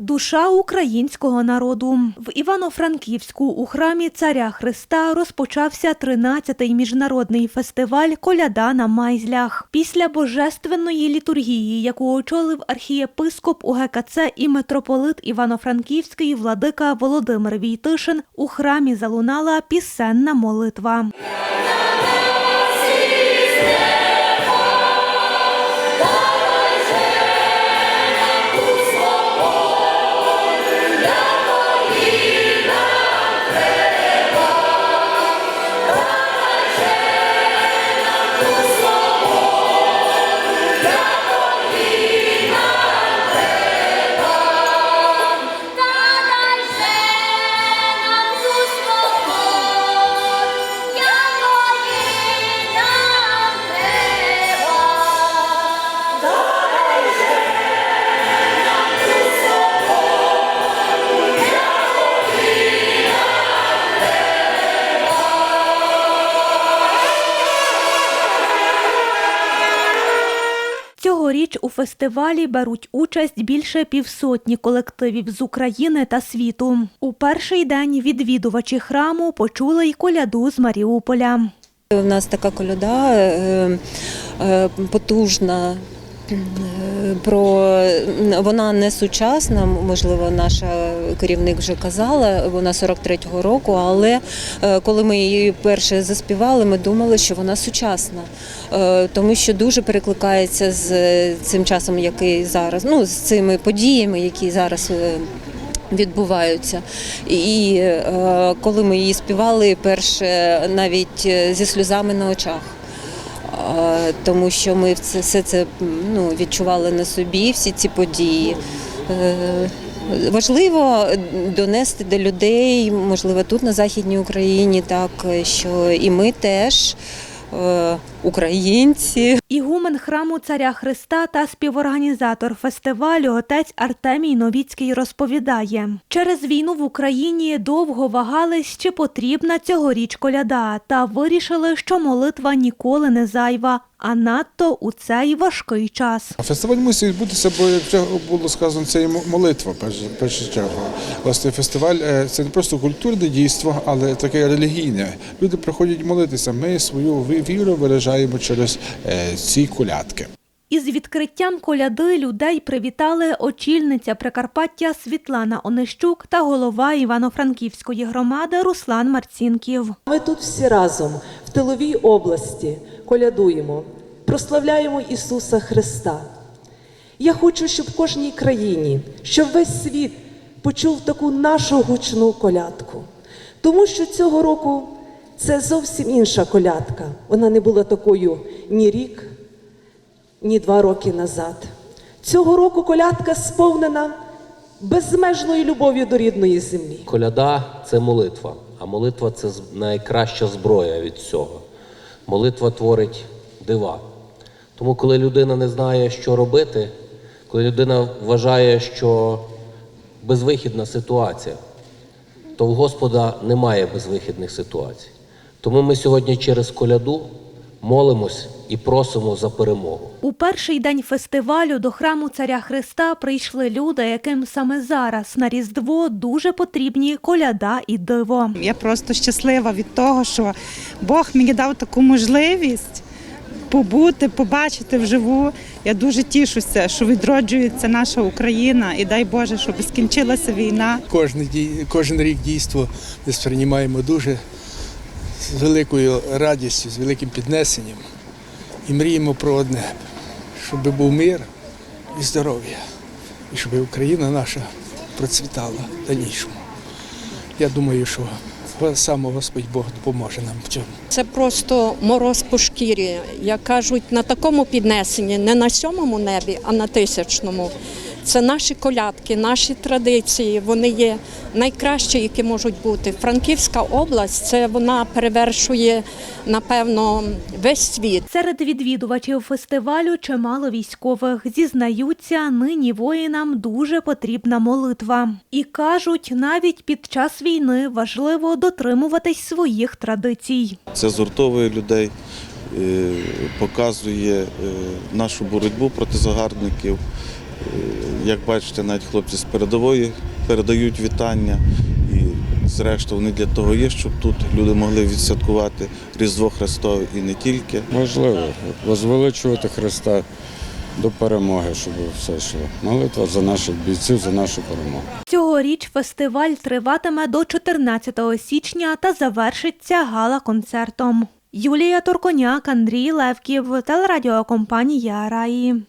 Душа українського народу в Івано-Франківську у храмі Царя Христа розпочався 13-й міжнародний фестиваль Коляда на Майзлях. Після божественної літургії, яку очолив архієпископ УГКЦ і митрополит Івано-Франківський владика Володимир Війтишин, у храмі залунала пісенна молитва. Цьогоріч у фестивалі беруть участь більше півсотні колективів з України та світу. У перший день відвідувачі храму почули й коляду з Маріуполя. У нас така коляда е, е, потужна. Е, Про вона не сучасна, можливо, наша керівник вже казала, вона 43-го року. Але е, коли ми її перше заспівали, ми думали, що вона сучасна, Е, тому що дуже перекликається з цим часом, який зараз, ну з цими подіями, які зараз. е, відбуваються. І е, коли ми її співали, перше навіть е, зі сльозами на очах. Тому що ми все це ну, відчували на собі, всі ці події. Е, Важливо донести до людей, можливо, тут на Західній Україні, так що і ми теж е, українці. Ігумен храму Царя Христа та співорганізатор фестивалю отець Артемій Новіцький розповідає: через війну в Україні довго вагались, чи потрібна цьогоріч коляда, та вирішили, що молитва ніколи не зайва, а надто у цей важкий час. Фестиваль мусить відбутися, бо як було сказано, це і молитва першу чергу. Власне, фестиваль е, це не просто культурне дійство, але таке релігійне. Люди приходять молитися. Ми свою ві- віру виражаємо через е, ці колядки. Із відкриттям коляди людей привітали очільниця Прикарпаття Світлана Онищук та голова Івано-Франківської громади Руслан Марцінків. Ми тут всі разом в тиловій області колядуємо, прославляємо Ісуса Христа. Я хочу, щоб в кожній країні, щоб весь світ почув таку нашу гучну колядку. Тому що цього року це зовсім інша колядка. Вона не була такою ні рік, ні два роки назад. Цього року колядка сповнена безмежною любов'ю до рідної землі. Коляда це молитва, а молитва це найкраща зброя від всього. Молитва творить дива. Тому, коли людина не знає, що робити, коли людина вважає, що безвихідна ситуація, то в Господа немає безвихідних ситуацій. Тому ми сьогодні через коляду молимось і просимо за перемогу. У перший день фестивалю до храму Царя Христа прийшли люди, яким саме зараз на Різдво дуже потрібні коляда і диво. Я просто щаслива від того, що Бог мені дав таку можливість побути, побачити вживу. Я дуже тішуся, що відроджується наша Україна, і дай Боже, щоб скінчилася війна. Кожен, дій- кожен рік дійство ми сприймаємо дуже з великою радістю, з великим піднесенням і мріємо про одне, щоб був мир і здоров'я, і щоб Україна наша процвітала дальнішому. Я думаю, що сам Господь Бог допоможе нам в цьому. Це просто мороз по шкірі. Як кажуть, на такому піднесенні, не на сьомому небі, а на тисячному. Це наші колядки, наші традиції. Вони є найкращі, які можуть бути. Франківська область це вона перевершує, напевно, весь світ. Серед відвідувачів фестивалю чимало військових зізнаються, нині воїнам дуже потрібна молитва. І кажуть, навіть під час війни важливо дотримуватись своїх традицій. Це згуртовує людей, е, показує е, нашу боротьбу проти загарбників. Як бачите, навіть хлопці з передової передають вітання. І зрештою вони для того є, щоб тут люди могли відсвяткувати Різдво Христове і не тільки. Важливо возвеличувати Христа до перемоги, щоб все йшло. Молитва за наших бійців, за нашу перемогу. Цьогоріч фестиваль триватиме до 14 січня та завершиться гала-концертом. Юлія Турконяк, Андрій Левків, телерадіокомпанія Раї.